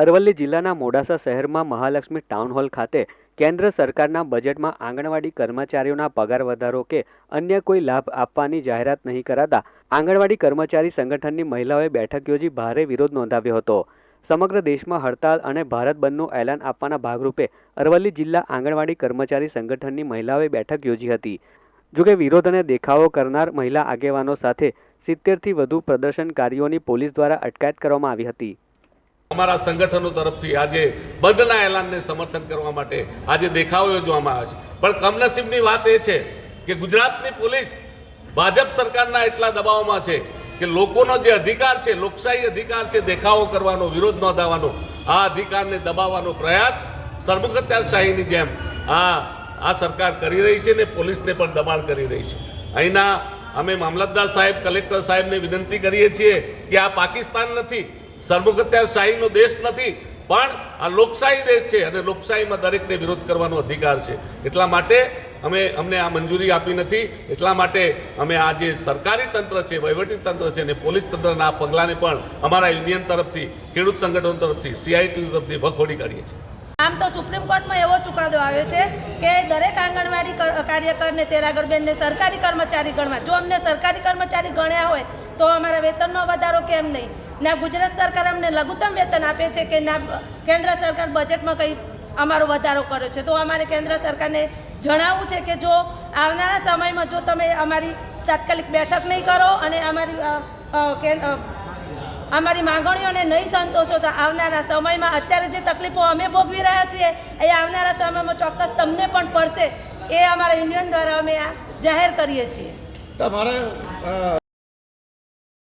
અરવલ્લી જિલ્લાના મોડાસા શહેરમાં Mahalakshmi town hall ખાતે કેન્દ્ર સરકારના બજેટમાં આંગણવાડી કર્મચારીઓના પગાર વધારો કે અન્ય કોઈ લાભ આપવાની જાહેરાત નહીં કરાતા આંગણવાડી કર્મચારી સંગઠનની મહિલાઓએ બેઠક યોજી ભારે વિરોધ નોંધાવ્યો હતો. સમગ્ર દેશમાં હડતાલ અને ભારત બંધનું એલાન આપવાના ભાગરૂપે અરવલ્લી જિલ્લા આંગણવાડી કર્મચારી સંગઠનની મહિલાઓએ બેઠક યોજી હતી. જોકે વિરોધ અને દેખાવો કરનાર મહિલા આગેવાનો સાથે સિત્તેરથી વધુ પ્રદર્શનકારીઓની પોલીસ દ્વારા અટકાયત કરવામાં આવી હતી. અમારા સંગઠનો તરફથી આજે બંધના એલાનને સમર્થન કરવા માટે આજે દેખાવો યોજવામાં આવે છે. પણ કમનસીબની વાત એ છે કે ગુજરાતની પોલીસ ભાજપ સરકારના એટલા દબાવમાં છે કે લોકોનો જે અધિકાર છે, લોકશાહી અધિકાર છે, દેખાવો કરવાનો, વિરોધ નોંધાવવાનો, આ અધિકારને દબાવવાનો પ્રયાસ સરમુખત્યારશાહીની જેમ આ આ સરકાર કરી રહી છે ને પોલીસને પણ દબાણ કરી રહી છે. અહીંના અમે મામલતદાર સાહેબ, કલેક્ટર સાહેબને વિનંતી કરીએ છીએ કે આ પાકિસ્તાન નથી સરમુખત્યારશાહીનો દેશ નથી, પણ આ લોકશાહી દેશ છે અને લોકશાહીમાં દરેકને વિરોધ કરવાનો અધિકાર છે. એટલા માટે અમે, અમને આ મંજૂરી આપી નથી, એટલા માટે અમે આ જે સરકારી તંત્ર છે, વહીવટી તંત્ર છે અને પોલીસ તંત્રના આ પગલાંને પણ અમારા યુનિયન તરફથી, ખેડૂત સંગઠન તરફથી સીઆઈટી તરફથી વખોડી કાઢીએ છીએ. આમ તો સુપ્રીમ કોર્ટમાં એવો ચુકાદો આવ્યો છે કે દરેક આંગણવાડી કર- કાર્યકરને, તેરાગરબેનને સરકારી કર્મચારી ગણવા. જો અમને સરકારી કર્મચારી ગણ્યા હોય તો અમારા વેતનનો વધારો કેમ નહીં? ના, ગુજરાત સરકાર અમને લઘુત્તમ વેતન આપે છે કે ના, કેન્દ્ર સરકાર બજેટમાં કંઈ અમારો વધારો કર્યો છે? તો અમારે કેન્દ્ર સરકારને જણાવવું છે કે જો આવનારા સમયમાં જો તમે અમારી તાત્કાલિક બેઠક નહીં કરો અને અમારી અમારી માંગણીઓને નહીં સંતોષો, તો આવનારા સમયમાં અત્યારે જે તકલીફો અમે ભોગવી રહ્યા છીએ, એ આવનારા સમયમાં ચોક્કસ તમને પણ પડશે, એ અમારા યુનિયન દ્વારા અમે આ જાહેર કરીએ છીએ. તમારે